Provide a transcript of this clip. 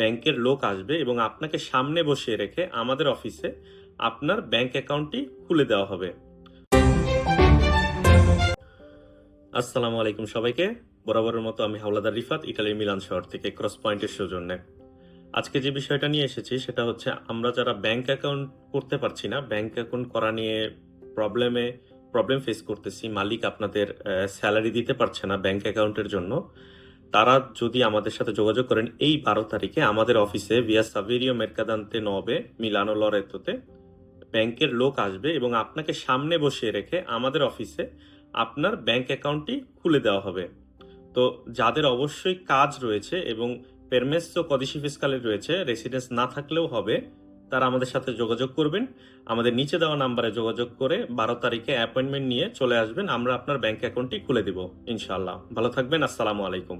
ব্যাংকের লোক আসবে এবং আপনাকে সামনে বসিয়ে রেখে আমাদের অফিসে আপনার ব্যাংক অ্যাকাউন্টটি খুলে দেওয়া হবে। আসসালামু আলাইকুম সবাইকে। বরাবরের মতো আমি হাওলাদার রিফাত, ইটালির মিলান শহর থেকে ক্রস পয়েন্টের সৌজন্যে। আজকে যে বিষয়টা নিয়ে এসেছি সেটা হচ্ছে আমরা যারা ব্যাংক অ্যাকাউন্ট করতে পারছি না, ব্যাংক অ্যাকাউন্ট করা নিয়ে প্রবলেমে, প্রবলেম ফেস করতেছি, মালিক আপনাদের স্যালারি দিতে পারছে না ব্যাংক অ্যাকাউন্টের জন্য তারা যদি আমাদের সাথে যোগাযোগ করেন এই বারো তারিখে আমাদের অফিসে ভিয়া সাভেরিও মেরকাদান্তে নবে মিলানো লরেতোতে ব্যাংকের লোক আসবে এবং আপনাকে সামনে বসিয়ে রেখে আমাদের অফিসে আপনার ব্যাংক অ্যাকাউন্টটি খুলে দেওয়া হবে। তো যাদের অবশ্যই কাজ রয়েছে এবং পেরমেসো কদিশি ফিসকালে রয়েছে রেসিডেন্স না থাকলেও হবে, তারা আমাদের সাথে যোগাযোগ করবেন। আমাদের নিচে দেওয়া নাম্বারে যোগাযোগ করে বারো তারিখে অ্যাপয়েন্টমেন্ট নিয়ে চলে আসবেন। আমরা আপনার ব্যাংক অ্যাকাউন্টটি খুলে দিব ইনশাল্লাহ ভালো থাকবেন, আসসালামু আলাইকুম।